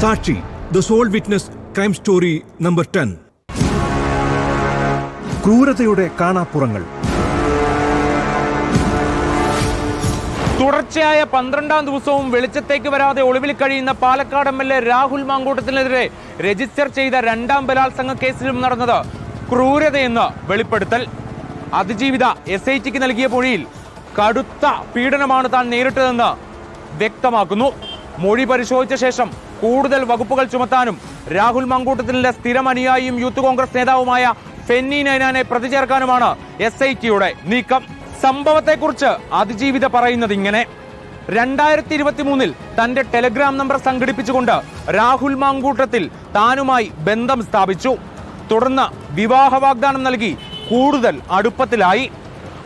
സാക്ഷി the sole witness crime story number ten ക്രൂരതയുടെ കാണാപ്പുറങ്ങൾ. തുടർച്ചയായ പന്ത്രണ്ടാം ദിവസവും വെളിച്ചത്തേക്ക് വരാതെ ഒളിവിൽ കഴിയുന്ന Palakkad M L A Rahul മാങ്കൂട്ടത്തിനെതിരെ register ചെയ്ത രണ്ടാം ബലാത്സംഗ കേസിലും നടന്നത് ക്രൂരതയെന്ന് വെളിപ്പെടുത്തൽ. അതിജീവിത എസ് ഐ ടിക്ക് നൽകിയ മൊഴിയിൽ കടുത്ത പീഡനമാണ് താൻ നേരിട്ടതെന്ന് വ്യക്തമാക്കുന്നു. മൊഴി പരിശോധിച്ച ശേഷം കൂടുതൽ വകുപ്പുകൾ ചുമത്താനും രാഹുൽ മങ്കൂട്ടത്തിലെ സ്ഥിരം അനുയായിയും യൂത്ത് കോൺഗ്രസ് നേതാവുമായ ഫെന്നി നൈനാനെ പ്രതിചേർക്കാനുമാണ് എസ് ഐ ടിയുടെ നീക്കം. സംഭവത്തെക്കുറിച്ച് അതിജീവിത പറയുന്നത് ഇങ്ങനെ. രണ്ടായിരത്തി ഇരുപത്തി മൂന്നിൽ തന്റെ ടെലഗ്രാം നമ്പർ സംഘടിപ്പിച്ചുകൊണ്ട് രാഹുൽ മാങ്കൂട്ടത്തിൽ താനുമായി ബന്ധം സ്ഥാപിച്ചു. തുടർന്ന് വിവാഹ വാഗ്ദാനം നൽകി കൂടുതൽ അടുപ്പത്തിലായി.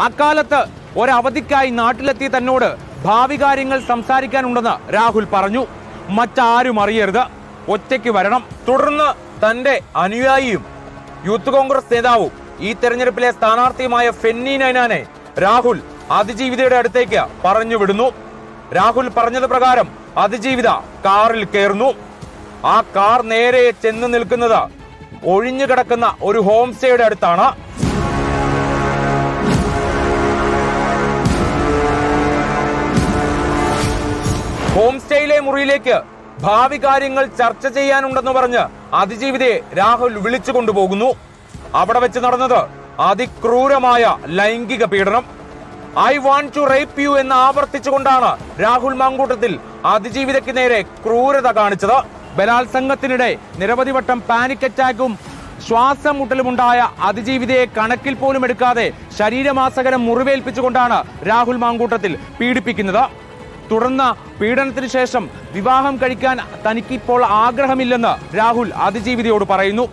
അക്കാലത്ത് ഒരവധിക്കായി നാട്ടിലെത്തിയ തന്നോട് ഭാവി കാര്യങ്ങൾ സംസാരിക്കാനുണ്ടെന്ന് രാഹുൽ പറഞ്ഞു. മറ്റാരും അറിയരുത്. ഒറ്റയ്ക്ക് വരണം. തുടർന്ന് തന്റെ അനുയായിയും യൂത്ത് കോൺഗ്രസ് നേതാവും ഈ തെരഞ്ഞെടുപ്പിലെ സ്ഥാനാർത്ഥിയുമായ ഫെന്നി നൈനാനെ രാഹുൽ അതിജീവിതയുടെ അടുത്തേക്ക് പറഞ്ഞു വിടുന്നു. രാഹുൽ പറഞ്ഞത് പ്രകാരം അതിജീവിത കാറിൽ കയറുന്നു. ആ കാർ നേരെ ചെന്ന് നിൽക്കുന്നത് ഒഴിഞ്ഞു കിടക്കുന്ന ഒരു ഹോം സ്റ്റേയുടെ അടുത്താണ്. ഹോം സ്റ്റേയിലെ മുറിയിലേക്ക് ഭാവി കാര്യങ്ങൾ ചർച്ച ചെയ്യാനുണ്ടെന്ന് പറഞ്ഞ് അതിജീവിതയെ രാഹുൽ വിളിച്ചു കൊണ്ടുപോകുന്നു. അവിടെ വെച്ച് നടന്നത് അതിക്രൂരമായ ലൈംഗിക പീഡനം. I want to rape you എന്ന് ആവർത്തിച്ചുകൊണ്ടാണ് രാഹുൽ മാങ്കൂട്ടത്തിൽ അതിജീവിതയ്ക്ക് നേരെ ക്രൂരത കാണിച്ചത്. ബലാത്സംഗത്തിനിടെ നിരവധി വട്ടം പാനിക് അറ്റാക്കും ശ്വാസം മുട്ടലുമുണ്ടായ അതിജീവിതയെ കണക്കിൽ പോലും എടുക്കാതെ ശരീരമാസകരം മുറിവേൽപ്പിച്ചുകൊണ്ടാണ് രാഹുൽ മാങ്കൂട്ടത്തിൽ പീഡിപ്പിക്കുന്നത്. തുടർന്ന് പീഡനത്തിന് ശേഷം വിവാഹം കഴിക്കാൻ തനിക്കിപ്പോൾ ആഗ്രഹമില്ലെന്ന് രാഹുൽ അതിജീവിതയോട് പറയുന്നു.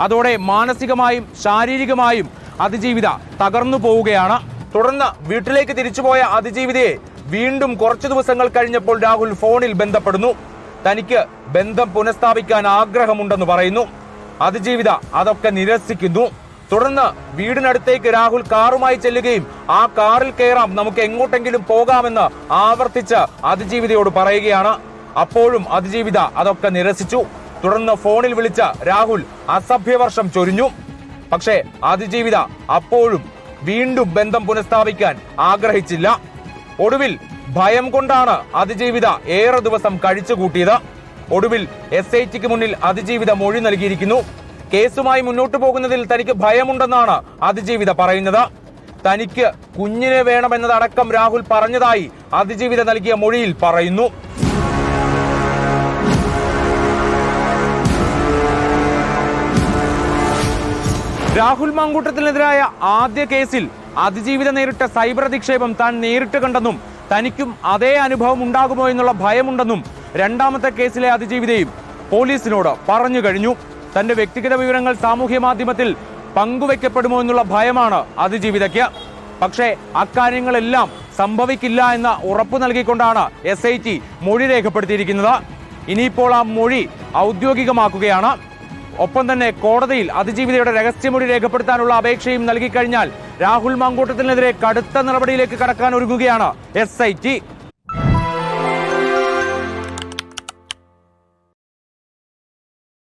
അതോടെ മാനസികമായും ശാരീരികമായും അതിജീവിത തകർന്നു പോവുകയാണ്. തുടർന്ന് വീട്ടിലേക്ക് തിരിച്ചുപോയ അതിജീവിതയെ വീണ്ടും കുറച്ചു ദിവസങ്ങൾ കഴിഞ്ഞപ്പോൾ രാഹുൽ ഫോണിൽ ബന്ധപ്പെടുന്നു. തനിക്ക് ബന്ധം പുനഃസ്ഥാപിക്കാൻ ആഗ്രഹമുണ്ടെന്ന് പറയുന്നു. അതിജീവിത അതൊക്കെ നിരസിക്കുന്നു. തുടർന്ന് വീടിനടുത്തേക്ക് രാഹുൽ കാറുമായി ചെല്ലുകയും ആ കാറിൽ കയറാം നമുക്ക് എങ്ങോട്ടെങ്കിലും പോകാമെന്ന് ആവർത്തിച്ച് അതിജീവിതയോട് പറയുകയാണ്. അപ്പോഴും അതിജീവിത അതൊക്കെ നിരസിച്ചു. തുടർന്ന് ഫോണിൽ വിളിച്ച രാഹുൽ അസഭ്യവർഷം ചൊരിഞ്ഞു. പക്ഷേ അതിജീവിത അപ്പോഴും വീണ്ടും ബന്ധം പുനഃസ്ഥാപിക്കാൻ ആഗ്രഹിച്ചില്ല. ഒടുവിൽ ഭയം കൊണ്ടാണ് അതിജീവിത ഏറെ ദിവസം കഴിച്ചുകൂട്ടിയത് ഒടുവിൽ എസ് ഐ ടിക്ക് മുന്നിൽ അതിജീവിത മൊഴി നൽകിയിരിക്കുന്നു. കേസുമായി മുന്നോട്ടു പോകുന്നതിൽ തനിക്ക് ഭയമുണ്ടെന്നാണ് അതിജീവിത പറയുന്നത്. തനിക്ക് കുഞ്ഞിനെ വേണമെന്നതടക്കം രാഹുൽ പറഞ്ഞതായി അതിജീവിത നൽകിയ മൊഴിയിൽ പറയുന്നു. രാഹുൽ മാങ്കൂട്ടത്തിനെതിരായ ആദ്യ കേസിൽ അതിജീവിത നേരിട്ട സൈബർ അധിക്ഷേപം താൻ നേരിട്ട് കണ്ടെന്നും തനിക്കും അതേ അനുഭവം ഉണ്ടാകുമോ എന്നുള്ള ഭയമുണ്ടെന്നും രണ്ടാമത്തെ കേസിലെ അതിജീവിതയും പോലീസിനോട് പറഞ്ഞു കഴിഞ്ഞു. തന്റെ വ്യക്തിഗത വിവരങ്ങൾ സാമൂഹ്യ മാധ്യമത്തിൽ പങ്കുവെക്കപ്പെടുമോ എന്നുള്ള ഭയമാണ് അതിജീവിതയ്ക്ക്. പക്ഷേ അക്കാര്യങ്ങളെല്ലാം സംഭവിക്കില്ല എന്ന ഉറപ്പു നൽകിക്കൊണ്ടാണ് എസ് ഐ ടി മൊഴി രേഖപ്പെടുത്തിയിരിക്കുന്നത്. ഇനിയിപ്പോൾ ആ മൊഴി ഔദ്യോഗികമാക്കുകയാണ്. ഒപ്പം തന്നെ കോടതിയിൽ അതിജീവിതയുടെ രഹസ്യമൊഴി രേഖപ്പെടുത്താനുള്ള അപേക്ഷയും നൽകിക്കഴിഞ്ഞാൽ രാഹുൽ മാങ്കൂട്ടത്തിനെതിരെ കടുത്ത നടപടിയിലേക്ക് കടക്കാൻ ഒരുങ്ങുകയാണ് എസ്